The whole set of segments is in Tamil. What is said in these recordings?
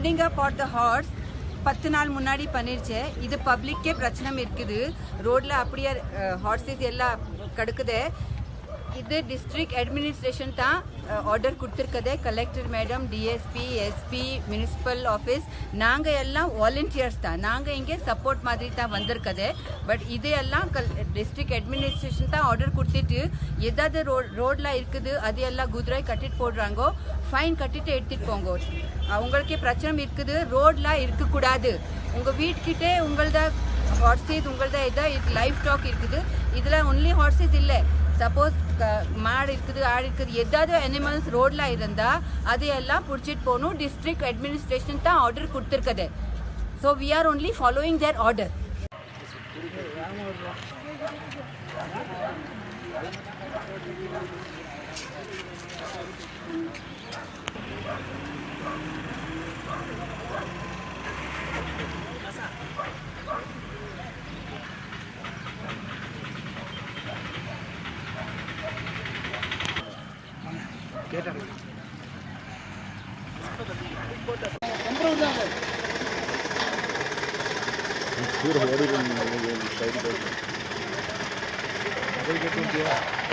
Building up at the horse. பத்து நாள் முன்னாடி பண்ணிருச்சு. இது பப்ளிக்கே பிரச்சனை இருக்குது. ரோட்ல அப்படியே ஹார்சஸ் எல்லாம் கடுக்குது. இது டிஸ்ட்ரிக்ட் அட்மினிஸ்ட்ரேஷன் தான் order கொடுத்துருக்கதே collector madam DSP SP municipal office நாங்கள் எல்லாம் வாலண்டியர்ஸ் தான். நாங்கள் இங்கே சப்போர்ட் மாதிரி தான் வந்திருக்கது. பட் இது எல்லாம் டிஸ்ட்ரிக்ட் அட்மினிஸ்ட்ரேஷன் தான் ஆர்டர் கொடுத்துட்டு எதாவது ரோ ரோட்ல இருக்குது அது எல்லாம் குதிரை கட்டிட்டு போடுறாங்கோ ஃபைன் கட்டிட்டு எடுத்துகிட்டு போங்க. அவங்களுக்கே பிரச்சனை இருக்குது. ரோடெலாம் இருக்கக்கூடாது. உங்கள் வீட்டுக்கிட்டே உங்களதான் ஹார்சஸ் உங்களதான் இதாக இது லைஃப் ஸ்டாக் இருக்குது. இதில் ஒன்லி ஹார்சஸ் இல்லை. சப்போஸ் மாடு இருக்குது ஆடு இருக்குது ஏதாவது அனிமல்ஸ் ரோட்ல இருந்தா அதையெல்லாம் எல்லாம் பிடிச்சிட்டு போகணும். டிஸ்ட்ரிக்ட் அட்மினிஸ்ட்ரேஷன் தான் ஆர்டர் கொடுத்துருக்குது. So we are only following their order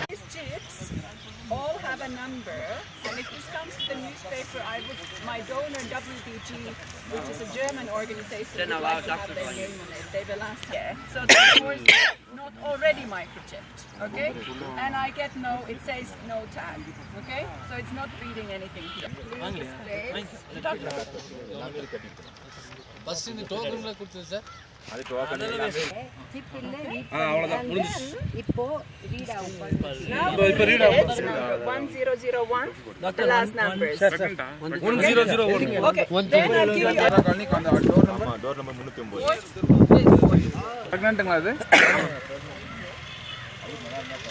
These chips all have a number, and if this comes to the newspaper, I would, my donor WBG, which is a German organization, would like to have their name on it. They will ask yeah. So already microchipped, okay? And I get no, it says no tag, okay? So it's not reading anything here. Displays. First இந்த டோக்கன்ல கொடுத்தது சார் இப்போ ரீட் ஆகும் it's one zero zero one. The last numbers. One zero zero one Okay. Then I'll give you. Door number முன்னூத்தி ஒன்பது பிரெக்னென்ட்டுங்களா அது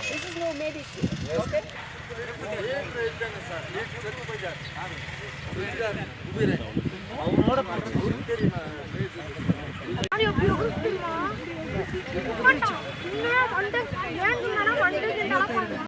This is no medicine. Okay. மண்டை ஏன் மண்டை